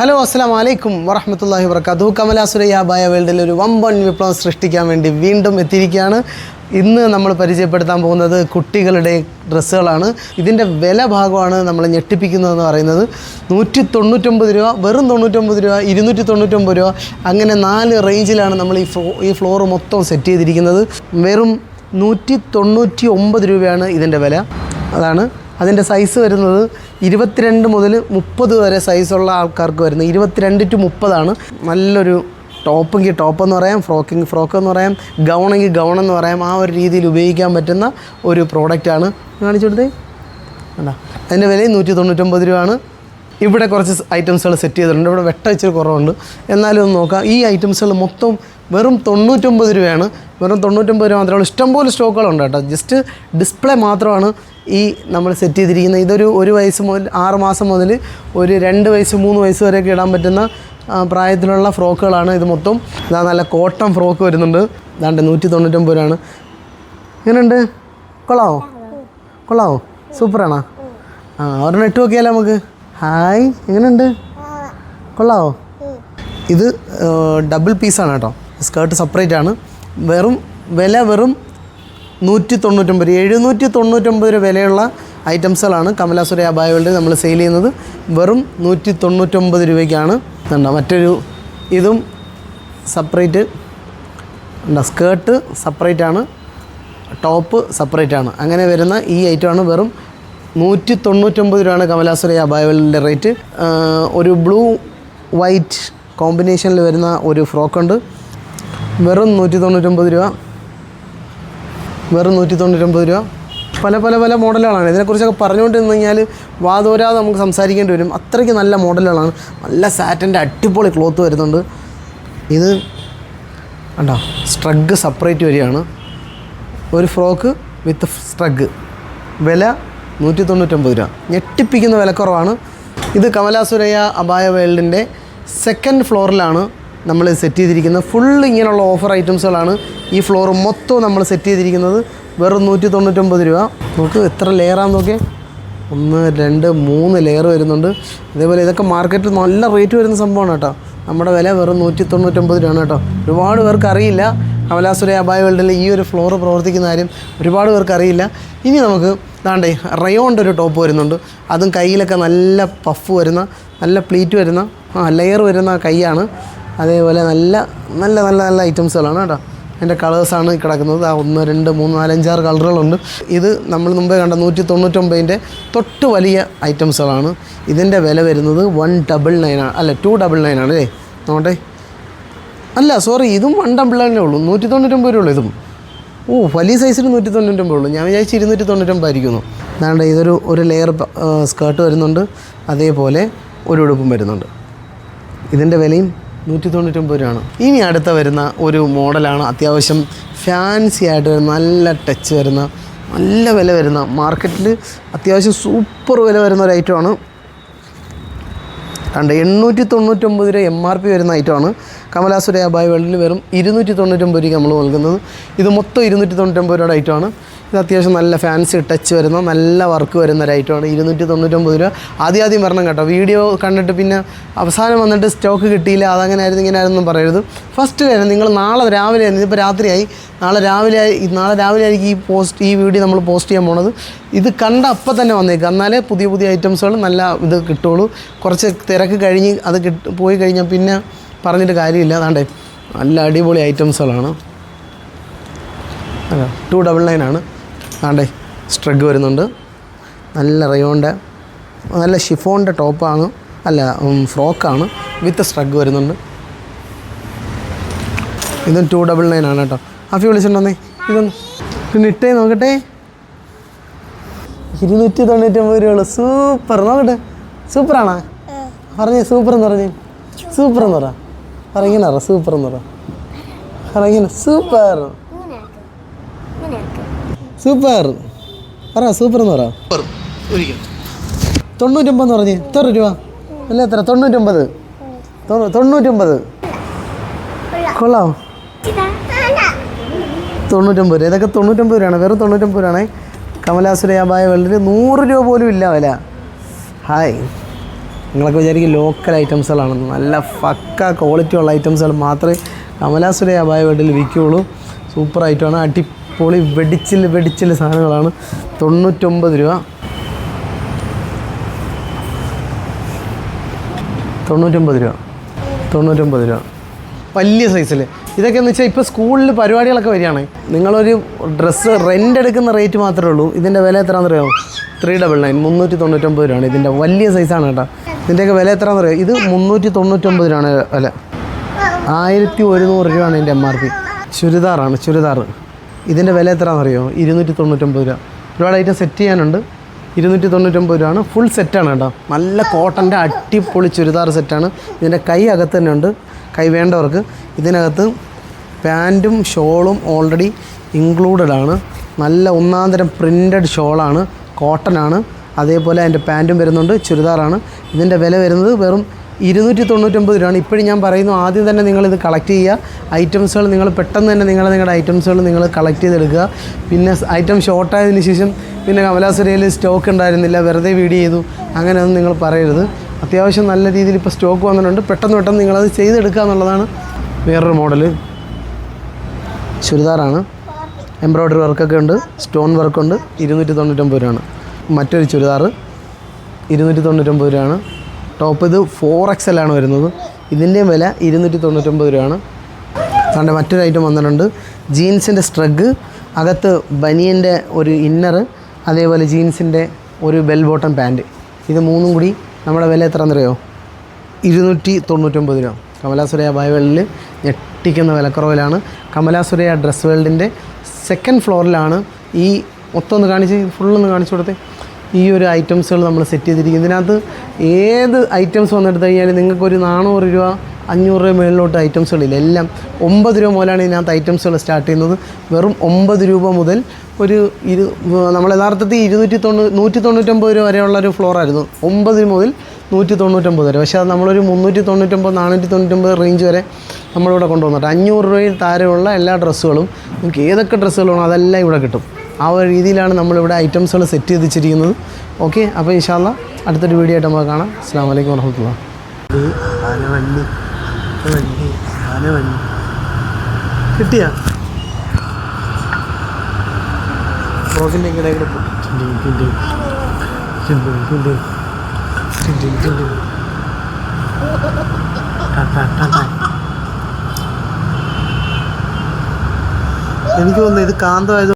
Hello അസ്സാം വലൈക്കും വറഹമത്തല്ലാഹി വർക്കാത്തു കമലാസുരയ്യ ബായ വേൾഡിൽ ഒരു വമ്പൻ വിപ്ലവം സൃഷ്ടിക്കാൻ വേണ്ടി വീണ്ടും എത്തിയിരിക്കുകയാണ്. ഇന്ന് നമ്മൾ പരിചയപ്പെടുത്താൻ പോകുന്നത് കുട്ടികളുടെ ഡ്രസ്സുകളാണ്. ഇതിന്റെ വില ഭാഗമാണ് നമ്മൾ ഞെട്ടിപ്പിക്കുന്നതെന്ന് പറയുന്നത്. നൂറ്റി തൊണ്ണൂറ്റൊമ്പത് രൂപ വെറും തൊണ്ണൂറ്റൊമ്പത് രൂപ ഇരുന്നൂറ്റി തൊണ്ണൂറ്റൊമ്പത് രൂപ അങ്ങനെ നാല് റേഞ്ചിലാണ് നമ്മൾ ഈ ഫ്ലോ ഈ ഫ്ലോർ മൊത്തം സെറ്റ് ചെയ്തിരിക്കുന്നത്. വെറും നൂറ്റി തൊണ്ണൂറ്റി ഒമ്പത് രൂപയാണ് ഇതിന്റെ വില. അതാണ് അതിന്റെ സൈസ് വരുന്നത് ഇരുപത്തിരണ്ട് മുതൽ മുപ്പത് വരെ സൈസുള്ള ആൾക്കാർക്ക് വരുന്നത്. ഇരുപത്തിരണ്ട് ടു മുപ്പതാണ് നല്ലൊരു ടോപ്പെങ്കിൽ ടോപ്പ് എന്ന് പറയാം ഫ്രോക്കിങ് ഫ്രോക്ക് എന്ന് പറയാം ഗൗണെങ്കിൽ ഗൗൺ എന്ന് പറയാം ആ ഒരു രീതിയിൽ ഉപയോഗിക്കാൻ പറ്റുന്ന ഒരു പ്രോഡക്റ്റാണ് കാണിച്ചു കൊടുത്തേ? വേണ്ട അതിന്റെ വില നൂറ്റി തൊണ്ണൂറ്റൊമ്പത് രൂപയാണ്. ഇവിടെ കുറച്ച് ഐറ്റംസുകൾ സെറ്റ് ചെയ്തിട്ടുണ്ട്. ഇവിടെ വെട്ട ഇച്ചിരി കുറവുണ്ട്. എന്നാലും ഒന്ന് നോക്കാം. ഈ ഐറ്റംസുകൾ മൊത്തം വെറും തൊണ്ണൂറ്റൊമ്പത് രൂപയാണ്. വെറും തൊണ്ണൂറ്റൊമ്പത് രൂപ മാത്രമേ ഉള്ളൂ. ഇഷ്ടംപോലെ സ്റ്റോക്കുകളുണ്ട് കേട്ടോ. ജസ്റ്റ് ഡിസ്പ്ലേ മാത്രമാണ് ഈ നമ്മൾ സെറ്റ് ചെയ്തിരിക്കുന്ന ഇതൊരു ഒരു വയസ്സ് മുതൽ ആറ് മാസം മുതൽ ഒരു രണ്ട് വയസ്സ് മൂന്ന് വയസ്സ് വരെയൊക്കെ ഇടാൻ പറ്റുന്ന പ്രായത്തിലുള്ള ഫ്രോക്കുകളാണ് ഇത് മൊത്തം. ഇതാ നല്ല കോട്ടൺ ഫ്രോക്ക് വരുന്നുണ്ട്. ഇതാണ്ട് നൂറ്റി തൊണ്ണൂറ്റൊമ്പത് രൂപയാണ്. എങ്ങനെയുണ്ട്? കൊള്ളാവോ? കൊള്ളാവോ? സൂപ്പറാണോ? ആ ഒരെണ്ണം ഇട്ട് നോക്കിയാലോ നമുക്ക്. ഹായ് എങ്ങനെയുണ്ട്? കൊള്ളാവോ? ഇത് ഡബിൾ പീസാണ് കേട്ടോ. സ്കേർട്ട് സെപ്പറേറ്റ് ആണ്. വെറും വില വെറും നൂറ്റി തൊണ്ണൂറ്റൊമ്പത് എഴുന്നൂറ്റി തൊണ്ണൂറ്റൊമ്പത് രൂപ വിലയുള്ള ഐറ്റംസുകളാണ് കമലാസുര അബായകളുടെ നമ്മൾ സെയിൽ ചെയ്യുന്നത്. വെറും നൂറ്റി തൊണ്ണൂറ്റൊമ്പത് രൂപയ്ക്കാണ്. കണ്ടോ മറ്റൊരു ഇതും സെപ്പറേറ്റ് ഉണ്ടോ സ്കേർട്ട് സെപ്പറേറ്റ് ആണ് ടോപ്പ് സെപ്പറേറ്റ് ആണ്. അങ്ങനെ വരുന്ന ഈ ഐറ്റമാണ് വെറും നൂറ്റി തൊണ്ണൂറ്റൊമ്പത് രൂപയാണ് കമലാസുര അബായവലിന്റെ റേറ്റ്. ഒരു ബ്ലൂ വൈറ്റ് കോമ്പിനേഷനിൽ വരുന്ന ഒരു ഫ്രോക്കുണ്ട്. വെറും നൂറ്റി തൊണ്ണൂറ്റൊമ്പത് രൂപ വെറും നൂറ്റി തൊണ്ണൂറ്റൊമ്പത് രൂപ. പല പല പല മോഡലുകളാണ്. ഇതിനെക്കുറിച്ചൊക്കെ പറഞ്ഞുകൊണ്ട് നിന്ന് കഴിഞ്ഞാൽ വാതോരാതെ നമുക്ക് സംസാരിക്കേണ്ടി വരും. അത്രയ്ക്ക് നല്ല മോഡലുകളാണ്. നല്ല സാറ്റന്റെ അടിപൊളി ക്ലോത്ത് വരുന്നുണ്ട്. ഇത് കണ്ടോ? സ്ട്രഗ് സെപ്പറേറ്റ് വരികയാണ്. ഒരു ഫ്രോക്ക് വിത്ത് സ്ട്രഗ്. വില നൂറ്റി തൊണ്ണൂറ്റൊമ്പത് രൂപ. ഞെട്ടിപ്പിക്കുന്ന വിലക്കുറവാണ്. ഇത് കമലാസുരയ്യ അബായ വേൾഡിന്റെ സെക്കൻഡ് ഫ്ലോറിലാണ് നമ്മൾ സെറ്റ് ചെയ്തിരിക്കുന്നത്. ഫുൾ ഇങ്ങനെയുള്ള ഓഫർ ഐറ്റംസുകളാണ് ഈ ഫ്ലോർ മൊത്തം നമ്മൾ സെറ്റ് ചെയ്തിരിക്കുന്നത്. വെറും നൂറ്റി തൊണ്ണൂറ്റൊമ്പത് രൂപ. നമുക്ക് എത്ര ലെയറാന്ന് നോക്കിയേ. ഒന്ന് രണ്ട് മൂന്ന് ലെയർ വരുന്നുണ്ട്. അതേപോലെ ഇതൊക്കെ മാർക്കറ്റിൽ നല്ല റേറ്റ് വരുന്ന സംഭവമാണ് കേട്ടോ. നമ്മുടെ വില വെറും നൂറ്റി തൊണ്ണൂറ്റൊമ്പത് രൂപയാണ് കേട്ടോ. ഒരുപാട് പേർക്ക് അറിയില്ല. കമലാസുര അബായ വേൾഡിൽ ഈ ഒരു ഫ്ലോർ പ്രവർത്തിക്കുന്ന കാര്യം ഒരുപാട് പേർക്ക് അറിയില്ല. ഇനി നമുക്ക് ദാണ്ടേ റയോണിന്റെ ഒരു ടോപ്പ് വരുന്നുണ്ട്. അതും കയ്യിലൊക്കെ നല്ല പഫ് വരുന്ന നല്ല പ്ലീറ്റ് വരുന്ന ആ ലെയർ വരുന്ന കൈയാണ്. അതേപോലെ നല്ല നല്ല നല്ല നല്ല ഐറ്റംസുകളാണ് കേട്ടോ. അതിന്റെ കളേഴ്സാണ് കിടക്കുന്നത്. ആ ഒന്ന് രണ്ട് മൂന്ന് നാലഞ്ചാറ് കളറുകളുണ്ട് ഇത് നമ്മൾ മുമ്പേ കണ്ട നൂറ്റി തൊണ്ണൂറ്റൊമ്പതിന്റെ തൊട്ട് വലിയ ഐറ്റംസുകളാണ് ഇതിന്റെ വില വരുന്നത് വൺ ഡബിൾ നയനാണ് അല്ല ടു ഡബിൾ നയനാണ് അല്ലേ? നോട്ടെ അല്ല സോറി ഇതും വൺ ഡബിൾ നയനേ ഉള്ളൂ. നൂറ്റി തൊണ്ണൂറ്റൊമ്പത് രൂപ ഉള്ളൂ ഇതും. ഓ വലിയ സൈസിൽ നൂറ്റി തൊണ്ണൂറ്റൊമ്പത് ഉള്ളൂ. ഞാൻ വിചാരിച്ച് ഇരുന്നൂറ്റി തൊണ്ണൂറ്റൊമ്പതായിരിക്കുന്നു അതാണ്ട് ഇതൊരു ഒരു ലെയർ സ്കേർട്ട് വരുന്നുണ്ട്. അതേപോലെ ഒരു ഉടുപ്പും വരുന്നുണ്ട്. ഇതിന്റെ വിലയും നൂറ്റി തൊണ്ണൂറ്റൊമ്പത് രൂപയാണ്. ഇനി അടുത്ത വരുന്ന ഒരു മോഡലാണ് അത്യാവശ്യം ഫാൻസി ആയിട്ട് വരുന്ന നല്ല ടച്ച് വരുന്ന നല്ല വില വരുന്ന മാർക്കറ്റിൽ അത്യാവശ്യം സൂപ്പർ വില വരുന്ന ഒരു ഐറ്റമാണ് കണ്ട് എണ്ണൂറ്റി തൊണ്ണൂറ്റൊമ്പത് രൂപ എം ആർ പി വരുന്ന ഐറ്റമാണ് കമലാസുര അബായ് വേൾഡിൽ വെറും ഇരുന്നൂറ്റി തൊണ്ണൂറ്റൊമ്പത് രൂപയ്ക്ക് നമ്മൾ നൽകുന്നത്. ഇത് മൊത്തം ഇരുന്നൂറ്റി തൊണ്ണൂറ്റൊമ്പത് രൂപയുടെ ഐറ്റമാണ് ഇത് അത്യാവശ്യം നല്ല ഫാൻസി ടച്ച് വരുന്ന നല്ല വർക്ക് വരുന്ന ഒരു ഐറ്റമാണ് ഇരുന്നൂറ്റി തൊണ്ണൂറ്റൊമ്പത് രൂപ. ആദ്യം ആദ്യം വരണം കേട്ടോ. വീഡിയോ കണ്ടിട്ട് പിന്നെ അവസാനം വന്നിട്ട് സ്റ്റോക്ക് കിട്ടിയില്ല അതങ്ങനെ ആയിരുന്നു ഇങ്ങനെ ആയിരുന്നു പറയരുത് ഫസ്റ്റ് തന്നെ നിങ്ങൾ നാളെ രാവിലെ ഇതിപ്പോൾ രാത്രിയായി. നാളെ രാവിലെ നാളെ രാവിലെ ആയിരിക്കും ഈ പോസ്റ്റ് ഈ വീഡിയോ നമ്മൾ പോസ്റ്റ് ചെയ്യാൻ പോണത്. ഇത് കണ്ട അപ്പം തന്നെ വന്നേക്കുക എന്നാലേ പുതിയ പുതിയ ഐറ്റംസുകൾ നല്ല ഇത് കിട്ടുള്ളൂ. കുറച്ച് തിരക്ക് കഴിഞ്ഞ് അത് കിട്ട് പോയി കഴിഞ്ഞാൽ പിന്നെ പറഞ്ഞിട്ട് കാര്യമില്ല. അതാണ്ടേ നല്ല അടിപൊളി ഐറ്റംസുകളാണ്. അല്ല ടു ഡബിൾ നയൻ ആണ്. അതാണ്ടേ സ്ട്രഗ് വരുന്നുണ്ട്. നല്ല റയോണിന്റെ നല്ല ഷിഫോണിന്റെ ടോപ്പാണ് അല്ല ഫ്രോക്കാണ് വിത്ത് സ്ട്രഗ് വരുന്നുണ്ട്. ഇതും ടു ഡബിൾ നയൻ ആണ് കേട്ടോ. അഫി വിളിച്ചിട്ടുണ്ടെന്നേ ഇതൊന്ന് പിന്നെ ഇട്ടേ നോക്കട്ടെ. ഇരുന്നൂറ്റി തൊണ്ണൂറ്റൊമ്പത് രൂപയുള്ളൂ. സൂപ്പർ നോക്കട്ടെ. സൂപ്പറാണോ പറഞ്ഞേ സൂപ്പർ എന്ന് പറഞ്ഞേ. സൂപ്പർ എന്ന് പറ. പറ സൂപ്പർ എന്ന് പറ സൂപ്പർ സൂപ്പർ പറ സൂപ്പർ പറ. തൊണ്ണൂറ്റൊമ്പത് എന്ന് പറഞ്ഞേ. എത്ര രൂപ? അല്ല എത്ര? തൊണ്ണൂറ്റൊമ്പത്. തൊണ്ണൂ- തൊണ്ണൂറ്റൊമ്പത്. കൊള്ളാം. തൊണ്ണൂറ്റൊമ്പത്. രൂപ ഇതൊക്കെ രൂപയാണ്. വെറും തൊണ്ണൂറ്റൊമ്പത് കമലാസുര കമലാസുരയാബായ വെള്ളത്തിൽ നൂറ് രൂപ പോലും ഇല്ല വില. ഹായ്. നിങ്ങളൊക്കെ വിചാരിക്കും ലോക്കൽ ഐറ്റംസുകളാണെന്ന് നല്ല ഫക്ക ക്വാളിറ്റി ഉള്ള ഐറ്റംസുകൾ മാത്രമേ കമലാസുര അപായ വീട്ടിൽ വിൽക്കുകയുള്ളൂ. സൂപ്പർ ഐറ്റമാണ് അടിപൊളി വെടിച്ചിൽ വെടിച്ചിൽ സാധനങ്ങളാണ്. തൊണ്ണൂറ്റൊമ്പത് രൂപ. തൊണ്ണൂറ്റൊമ്പത് രൂപ. തൊണ്ണൂറ്റൊമ്പത് രൂപ. വലിയ സൈസിൽ ഇതൊക്കെ എന്ന് വെച്ചാൽ ഇപ്പോൾ സ്കൂളിൽ പരിപാടികളൊക്കെ വരികയാണ്. നിങ്ങളൊരു ഡ്രസ്സ് റെന്റ് എടുക്കുന്ന റേറ്റ് മാത്രമേ ഉള്ളൂ. ഇതിന്റെ വില എത്രയാണെന്ന് അറിയാമോ ത്രീ ഡബിൾ നയൻ മുന്നൂറ്റി തൊണ്ണൂറ്റൊമ്പത് രൂപയാണ്. ഇതിന്റെ വലിയ സൈസാണ് കേട്ടോ. ഇതിന്റെയൊക്കെ വില എത്രയാണെന്ന് അറിയാം ഇത് മുന്നൂറ്റി തൊണ്ണൂറ്റൊമ്പത് രൂപയാണ് വില. ആയിരത്തി ഒരുന്നൂറ് രൂപയാണ് ഇതിന്റെ എം ആർ പി ചുരിദാറാണ് ചുരിദാർ. ഇതിന്റെ വില എത്രയാണെന്ന് അറിയോ ഇരുന്നൂറ്റി തൊണ്ണൂറ്റൊമ്പത് രൂപ. ഒരുപാട് ഐറ്റം സെറ്റ് ചെയ്യാനുണ്ട്. ഇരുന്നൂറ്റി തൊണ്ണൂറ്റൊമ്പത് രൂപയാണ് ഫുൾ സെറ്റാണ് കേട്ടോ. നല്ല കോട്ടന്റെ അടിപൊളി ചുരിദാർ സെറ്റാണ് ഇതിന്റെ കൈ അകത്ത് തന്നെ ഉണ്ട്. കൈ വേണ്ടവർക്ക് ഇതിനകത്ത് പാന്റും ഷോളും ഓൾറെഡി ഇൻക്ലൂഡഡ് ആണ്. നല്ല ഒന്നാം തരം പ്രിന്റഡ് ഷോളാണ്. കോട്ടനാണ് അതേപോലെ അതിന്റെ പാന്റും വരുന്നുണ്ട് ചുരിദാറാണ്. ഇതിന്റെ വില വരുന്നത് വെറും ഇരുന്നൂറ്റി തൊണ്ണൂറ്റൊമ്പത് രൂപയാണ്. ഇപ്പോഴും ഞാൻ പറയുന്നു ആദ്യം തന്നെ നിങ്ങളിത് കളക്ട് ചെയ്യുക. ഐറ്റംസുകൾ നിങ്ങൾ പെട്ടെന്ന് തന്നെ നിങ്ങൾ നിങ്ങളുടെ ഐറ്റംസുകൾ നിങ്ങൾ കളക്ട് ചെയ്തെടുക്കുക. പിന്നെ ഐറ്റം ഷോർട്ടായതിന് ശേഷം പിന്നെ കമലാസുരയിൽ സ്റ്റോക്ക് ഉണ്ടായിരുന്നില്ല വെറുതെ വീഡിയോ ചെയ്തു. അങ്ങനെയൊന്നും നിങ്ങൾ പറയരുത്. അത്യാവശ്യം നല്ല രീതിയിൽ ഇപ്പോൾ സ്റ്റോക്ക് വന്നിട്ടുണ്ട്. പെട്ടെന്ന് പെട്ടെന്ന് നിങ്ങളത് ചെയ്തെടുക്കുക എന്നുള്ളതാണ് വേറൊരു മോഡൽ ചുരിദാറാണ്. എംബ്രോയ്ഡറി വർക്കൊക്കെ ഉണ്ട്. സ്റ്റോൺ വർക്കുണ്ട് ഇരുന്നൂറ്റി തൊണ്ണൂറ്റൊമ്പത് രൂപയാണ്. മറ്റൊരു ചുരിദാർ ഇരുന്നൂറ്റി തൊണ്ണൂറ്റൊമ്പത് രൂപയാണ്. ടോപ്പ് ഇത് ഫോർ എക്സ് ആണ് വരുന്നത്. ഇതിന്റെയും വില ഇരുന്നൂറ്റി തൊണ്ണൂറ്റൊമ്പത് രൂപയാണ്. അതുകൊണ്ട് മറ്റൊരു ഐറ്റം വന്നിട്ടുണ്ട്. ജീൻസിന്റെ സ്ട്രഗ് അകത്ത് ബനിയന്റെ ഒരു ഇന്നർ അതേപോലെ ജീൻസിന്റെ ഒരു ബെൽ ബോട്ടം പാന്റ് ഇത് മൂന്നും കൂടി നമ്മുടെ വില എത്ര എന്നറിയോ ഇരുന്നൂറ്റി തൊണ്ണൂറ്റൊമ്പത് രൂപ കമലാസുരയ ബൈവേളിൽ ഞെട്ടിക്കുന്ന വിലക്കുറവിലാണ്. കമലാസുരയ ഡ്രസ് വേൾഡിന്റെ സെക്കൻഡ് ഫ്ലോറിലാണ് ഈ മൊത്തം ഒന്ന് കാണിച്ച് ഫുള്ളൊന്ന് കാണിച്ചു കൊടുത്തേ. ഈ ഒരു ഐറ്റംസുകൾ നമ്മൾ സെറ്റ് ചെയ്തിരിക്കും ഇതിനകത്ത് ഏത് ഐറ്റംസ് വന്നെടുത്ത് കഴിഞ്ഞാൽ നിങ്ങൾക്കൊരു നാനൂറ് രൂപ അഞ്ഞൂറ് രൂപ മുകളിലോട്ട് ഐറ്റംസുകളില്ല എല്ലാം ഒമ്പത് രൂപ മുതലാണ് ഇതിനകത്ത് ഐറ്റംസുകൾ സ്റ്റാർട്ട് ചെയ്യുന്നത്. വെറും ഒമ്പത് രൂപ മുതൽ ഒരു ഇരു നമ്മൾ യഥാർത്ഥത്തിൽ ഇരുന്നൂറ്റി തൊണ്ണൂ നൂറ്റി തൊണ്ണൂറ്റൊമ്പത് രൂപ വരെയുള്ള ഒരു ഫ്ലോറായിരുന്നു ഒമ്പത് മുതൽ നൂറ്റി തൊണ്ണൂറ്റൊമ്പത് വരെ. പക്ഷേ അത് നമ്മളൊരു മുന്നൂറ്റി തൊണ്ണൂറ്റൊമ്പത് നാനൂറ്റി തൊണ്ണൂറ്റൊമ്പത് റേഞ്ച് വരെ നമ്മളിവിടെ കൊണ്ടുവന്നിട്ട് അഞ്ഞൂറ് രൂപയിൽ താരമുള്ള എല്ലാ ഡ്രസ്സുകളും നമുക്ക് ഏതൊക്കെ ഡ്രസ്സുകൾ വേണോ അതെല്ലാം ഇവിടെ കിട്ടും. ആ ഒരു രീതിയിലാണ് നമ്മളിവിടെ ഐറ്റംസുകൾ സെറ്റ് ചെയ്ത് വെച്ചിരിക്കുന്നത് ഓക്കെ അപ്പോൾ ഇൻഷാല്ല അടുത്തൊരു വീഡിയോ ആയിട്ട് നമുക്ക് കാണാം. അസ്സാം വലൈക്കും വർഹമത്തുള്ള കിട്ടിയ. എനിക്ക് തോന്നുന്നു ഇത് കാന്തമായത്